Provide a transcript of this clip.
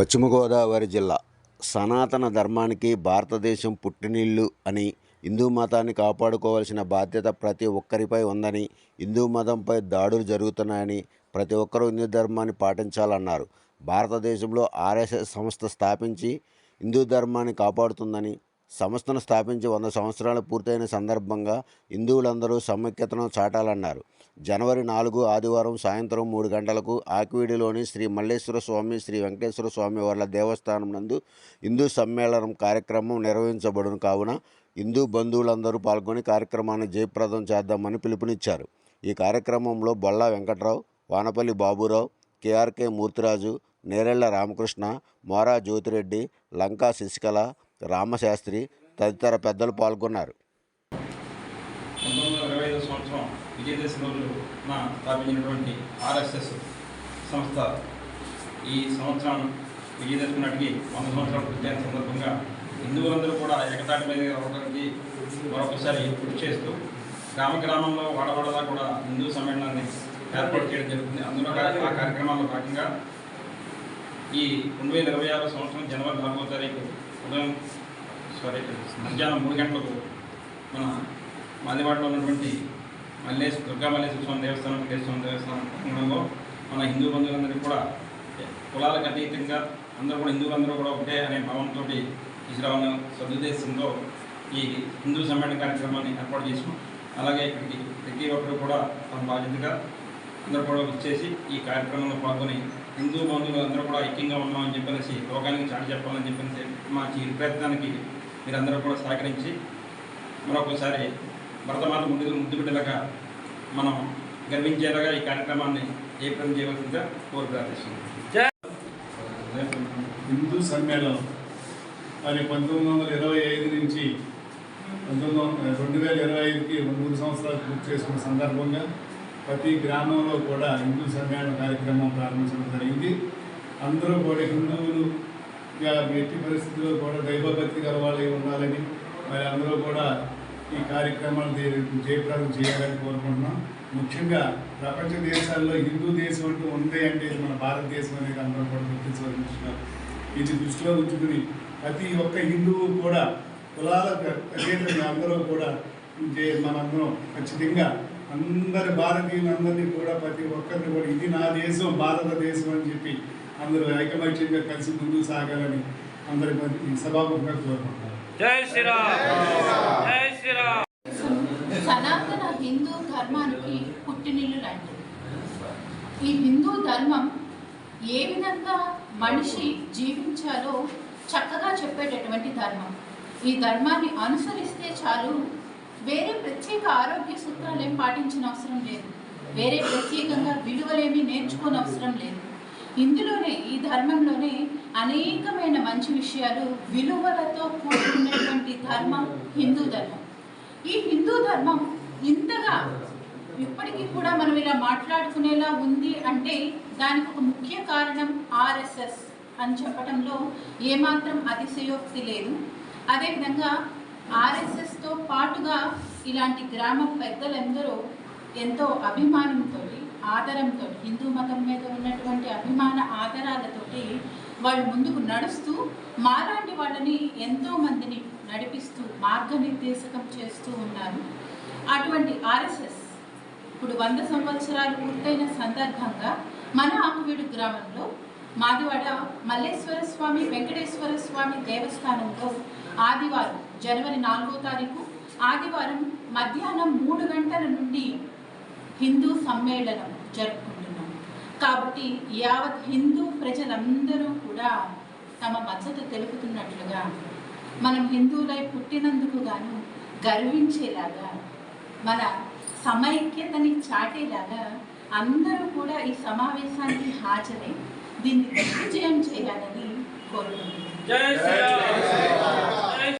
పశ్చిమ గోదావరి జిల్లా సనాతన ధర్మానికి భారతదేశం పుట్టినిల్లు అని హిందూ మతాన్ని కాపాడుకోవాల్సిన బాధ్యత ప్రతి ఒక్కరిపై ఉందని హిందూ మతంపై దాడులు జరుగుతున్నాయని ప్రతి ఒక్కరూ హిందూ ధర్మాన్ని పాటించాలన్నారు. భారతదేశంలో ఆర్ఎస్ఎస్ సంస్థ స్థాపించి హిందూ ధర్మాన్ని కాపాడుతుందని సంస్థను స్థాపించి వంద సంవత్సరాలు పూర్తయిన సందర్భంగా హిందువులందరూ సమైక్యతను చాటాలన్నారు. జనవరి నాలుగు ఆదివారం సాయంత్రం మూడు గంటలకు ఆకివీడిలోని శ్రీ మల్లేశ్వర స్వామి శ్రీ వెంకటేశ్వర స్వామి వార్ల దేవస్థానం నందు హిందూ సమ్మేళనం కార్యక్రమం నిర్వహించబడును కావున హిందూ బంధువులందరూ పాల్గొని కార్యక్రమాన్ని జయప్రదం చేద్దామని పిలుపునిచ్చారు. ఈ కార్యక్రమంలో Bolla Venkatrao Vanapalli Baburao K R K Murthyraju Nerella Ramakrishna Mora Jyothireddy Lanka Sasikala Ramasastri తదితర పెద్దలు పాల్గొన్నారు. పంతొమ్మిది వందల ఇరవై ఐదు సంవత్సరం విజయదశమి స్థాపించినటువంటి ఆర్ఎస్ఎస్ సంస్థ ఈ సంవత్సరం విజయదశమి నాటికి వంద సంవత్సరాలు పూర్తయిన సందర్భంగా హిందువులందరూ కూడా ఏకతాటి మీద ఒకరికి మరొకసారి కృషి చేస్తూ గ్రామ గ్రామంలో వాడవాడలా కూడా హిందూ సమ్మేళనాన్ని ఏర్పాటు చేయడం జరుగుతుంది. అందులో ఆ కార్యక్రమాల్లో భాగంగా ఈ రెండు వేల ఇరవై ఆరు సంవత్సరం జనవరి నాలుగో తారీఖు ఉదయం సారీ మధ్యాహ్నం మూడు గంటలకు మన మాదివాడలో ఉన్నటువంటి మల్లేశ్ దుర్గా మల్లేశ్వర స్వామి దేవస్థానం వెంకటేశ్వర స్వామి దేవస్థానం ప్రాంగణంలో మన హిందూ బంధువులందరికీ కూడా కులాలకు అతీతంగా అందరూ కూడా హిందువులందరూ కూడా ఒకటే అనే భావంతో తీసుకురావాలనే సదుద్దేశంతో ఈ హిందూ సమ్మేళన కార్యక్రమాన్ని ఏర్పాటు చేసాం అలాగే ఇక్కడికి ప్రతి ఒక్కరు కూడా తమ బాధ్యతగా అందరూ కూడా వచ్చేసి ఈ కార్యక్రమంలో పాల్గొని హిందూ బంధువులు అందరూ కూడా ఐక్యంగా ఉన్నామని చెప్పేసి లోకానికి చాటి చెప్పాలని చెప్పేసి మా ఈ ప్రయత్నానికి మీరందరూ కూడా సహకరించి మరొకసారి భరతమాత ముందు ముద్దు బిడ్డలుగా మనం గర్వించేలాగా ఈ కార్యక్రమాన్ని జయప్రదం చేయవలసిందిగా కోరి ప్రార్థిస్తున్నాం. హిందూ సమ్మేళనం. మరి పంతొమ్మిది వందల ఇరవై ఐదు నుంచి పంతొమ్మిది వందల రెండు వేల ఇరవై ఐదుకి మూడు సంవత్సరాలు పూర్తి చేసుకున్న సందర్భంగా ప్రతి గ్రామంలో కూడా హిందూ సమ్మేళన కార్యక్రమం ప్రారంభించడం జరిగింది. అందరూ కూడా హిందువులు ఇక ఎట్టి పరిస్థితుల్లో కూడా దైవభక్తి గల వాళ్ళే ఉండాలని మరి అందరూ కూడా ఈ కార్యక్రమాలు జయప్రదం చేయాలని కోరుకుంటున్నాం. ముఖ్యంగా ప్రపంచ దేశాల్లో హిందూ దేశం అంటూ ఉంది అంటే ఇది మన భారతదేశం అనేది అందరూ కూడా గుర్తించవలసినారు ఇది దృష్టిలో ఉంచుకుని ప్రతి ఒక్క హిందువు కూడా కులాల అతీతంగా అందరూ కూడా మనందరం ఖచ్చితంగా అందరి భారతీయులందరినీ కూడా ప్రతి ఒక్కరిని కూడా ఇది నా దేశం భారతదేశం అని చెప్పి అందరూ ఐకమత్యంగా కలిసి ముందుకు సాగాలని అందరి సభాముఖంగా కోరుకుంటున్నారు జై శ్రీరామ్. జై శ్రీరామ్. సనాతన హిందూ ధర్మానికి పుట్టినిల్లు లాంటిది. ఈ హిందూ ధర్మం ఏ విధంగా మనిషి జీవించాలో చక్కగా చెప్పేటటువంటి ధర్మం. ఈ ధర్మాన్ని అనుసరిస్తే చాలు వేరే ప్రత్యేక ఆరోగ్య సూత్రాలు ఏం పాటించిన అవసరం లేదు. వేరే ప్రత్యేకంగా విలువలేమీ నేర్చుకోని అవసరం లేదు. ఇందులోనే ఈ ధర్మంలోనే అనేకమైన మంచి విషయాలు విలువలతో కూడుకున్నటువంటి ధర్మం హిందూ ధర్మం. ఈ హిందూ ధర్మం ఇంతగా ఇప్పటికీ కూడా మనం ఇలా మాట్లాడుకునేలా ఉంది అంటే దానికి ఒక ముఖ్య కారణం ఆర్ఎస్ఎస్ అని చెప్పడంలో ఏమాత్రం అతిశయోక్తి లేదు. అదేవిధంగా ఆర్ఎస్ఎస్తో పాటుగా ఇలాంటి గ్రామ పెద్దలందరూ ఎంతో అభిమానంతో ఆదరంతో హిందూ మతం మీద ఉన్నటువంటి అభిమాన ఆదరాలతోటి వాళ్ళు ముందుకు నడుస్తూ మాలాంటి వాళ్ళని ఎంతో మందిని నడిపిస్తూ మార్గనిర్దేశకం చేస్తూ ఉన్నారు. అటువంటి ఆర్ఎస్ఎస్ ఇప్పుడు వంద సంవత్సరాలు పూర్తయిన సందర్భంగా మన ఆకువీడు గ్రామంలో మాదివాడ మల్లేశ్వర స్వామి వెంకటేశ్వర స్వామి దేవస్థానంలో ఆదివారం జనవరి నాలుగో తారీఖు ఆదివారం మధ్యాహ్నం మూడు గంటల నుండి హిందూ సమ్మేళనం జరుపుకుంటున్నాం. కాబట్టి యావత్ హిందూ ప్రజలందరూ కూడా తమ మద్దతు తెలుపుతున్నట్లుగా మనం హిందువులై పుట్టినందుకు గాను గర్వించేలాగా మన సమైక్యతని చాటేలాగా అందరూ కూడా ఈ సమావేశానికి హాజరై దీన్ని దిగ్విజయం చేయాలని కోరుకుంటున్నాను జై శ్రీరామ్